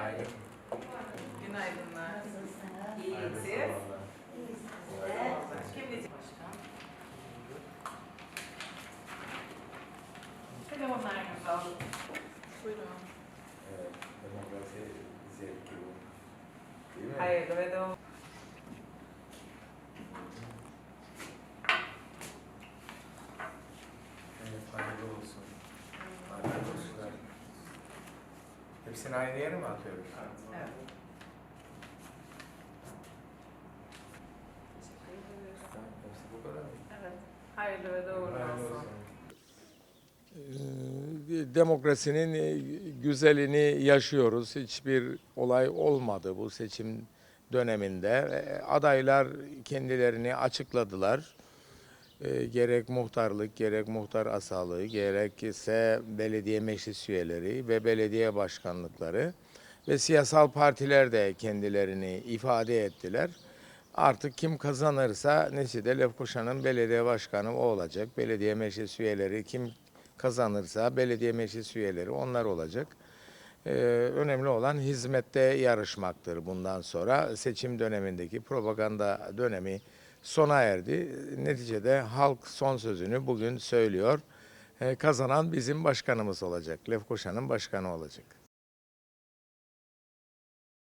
Günaydın. Günaydınlar. Nasılsınız? İyiyim siz? Kim bizim başkan? Telefonlarınızı alın. Buyurun. Evet, demokrasi zevki bu. Değil mi? Hayırlı ve doğum. Evet, hayırlı olsun. Hayırlı olsun. Hepsini aynı yere mi atıyoruz? Evet. Teşekkür ederiz. Tamam, hepsi bu kadar mı? Evet. Hayırlı ve doğru olsun. Ee, demokrasinin e, güzelini yaşıyoruz. Hiçbir olay olmadı bu seçim döneminde. Ee, Adaylar kendilerini açıkladılar. Ee, Gerek muhtarlık, gerek muhtar asalığı, gerekse belediye meclis üyeleri ve belediye başkanlıkları ve siyasal partiler de kendilerini ifade ettiler. Artık kim kazanırsa neticede Lefkoşa'nın belediye başkanı o olacak. Belediye meclis üyeleri kim kazanırsa belediye meclis üyeleri onlar olacak. Ee, önemli olan hizmette yarışmaktır bundan sonra. Seçim dönemindeki propaganda dönemi sona erdi. Neticede halk son sözünü bugün söylüyor. Ee, kazanan bizim başkanımız olacak. Lefkoşa'nın başkanı olacak.